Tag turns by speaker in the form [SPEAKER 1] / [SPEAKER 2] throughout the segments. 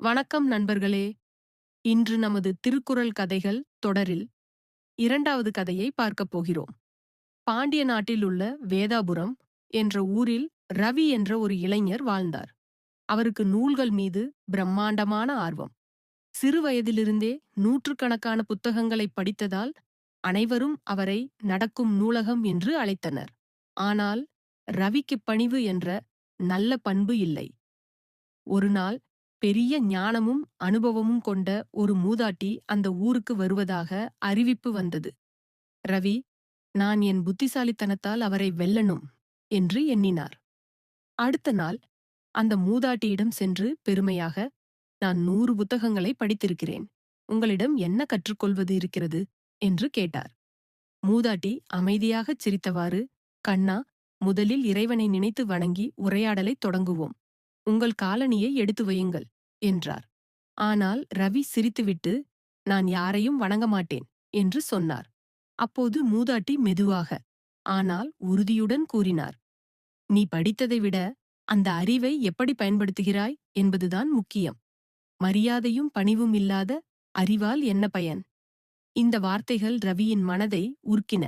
[SPEAKER 1] வணக்கம் நண்பர்களே. இன்று நமது திருக்குறள் கதைகள் தொடரில் இரண்டாவது கதையை பார்க்கப் போகிறோம். பாண்டிய நாட்டில் உள்ள வேதாபுரம் என்ற ஊரில் ரவி என்ற ஒரு இளைஞர் வாழ்ந்தார். அவருக்கு நூல்கள் மீது பிரம்மாண்டமான ஆர்வம். சிறு வயதிலிருந்தே நூற்றுக்கணக்கான புத்தகங்களை படித்ததால் அனைவரும் அவரை நடக்கும் நூலகம் என்று அழைத்தனர். ஆனால் ரவிக்கு பணிவு என்ற நல்ல பண்பு இல்லை. ஒருநாள் பெரிய ஞானமும் அனுபவமும் கொண்ட ஒரு மூதாட்டி அந்த ஊருக்கு வருவதாக அறிவிப்பு வந்தது. ரவி நான் என் புத்திசாலித்தனத்தால் அவரை வெல்லணும் என்று எண்ணினார். அடுத்த நாள் அந்த மூதாட்டியிடம் சென்று பெருமையாக நான் நூறு புத்தகங்களை படித்திருக்கிறேன். உங்களிடம் என்ன கற்றுக்கொள்வது இருக்கிறது? என்று கேட்டார். மூதாட்டி அமைதியாகச் சிரித்தவாறு கண்ணா முதலில் இறைவனை நினைத்து வணங்கி உரையாடலைத் தொடங்குவோம். உங்கள் காலணியை எடுத்து வையுங்கள். என்றார். ஆனால் ரவி சிரித்துவிட்டு நான் யாரையும் வணங்க மாட்டேன் என்று சொன்னார். அப்போது மூதாட்டி மெதுவாக ஆனால் உறுதியுடன் கூறினார் நீ படித்ததை விட அந்த அறிவை எப்படி பயன்படுத்துகிறாய் என்பதுதான் முக்கியம். மரியாதையும் பணிவும் இல்லாத அறிவால் என்ன பயன்? இந்த வார்த்தைகள் ரவியின் மனதை உருக்கின.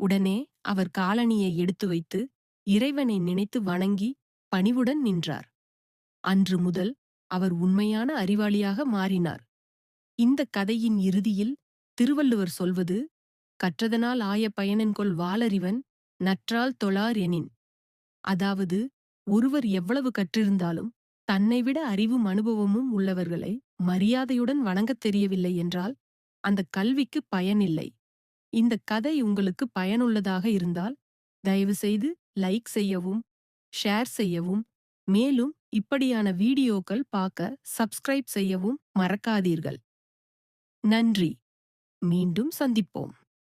[SPEAKER 1] உடனே அவர் காலணியை எடுத்து வைத்து இறைவனை நினைத்து வணங்கி பணிவுடன் நின்றார். அன்று முதல் அவர் உண்மையான அறிவாளியாக மாறினார். இந்த கதையின் இறுதியில் திருவள்ளுவர் சொல்வது கற்றதனால் ஆய பயனென்கொள் வாளறிவன் நற்றால் தொழார் எனின். அதாவது ஒருவர் எவ்வளவு கற்றிருந்தாலும் தன்னைவிட அறிவும் அனுபவமும் உள்ளவர்களை மரியாதையுடன் வணங்கத் தெரியவில்லை என்றால் அந்த கல்விக்கு பயனில்லை. இந்த கதை உங்களுக்கு பயனுள்ளதாக இருந்தால் தயவுசெய்து லைக் செய்யவும் ஷேர் செய்யவும் மேலும் இப்படியான வீடியோக்கள் பார்க்க சப்ஸ்கிரைப் செய்யவும் மறக்காதீர்கள். நன்றி. மீண்டும் சந்திப்போம்.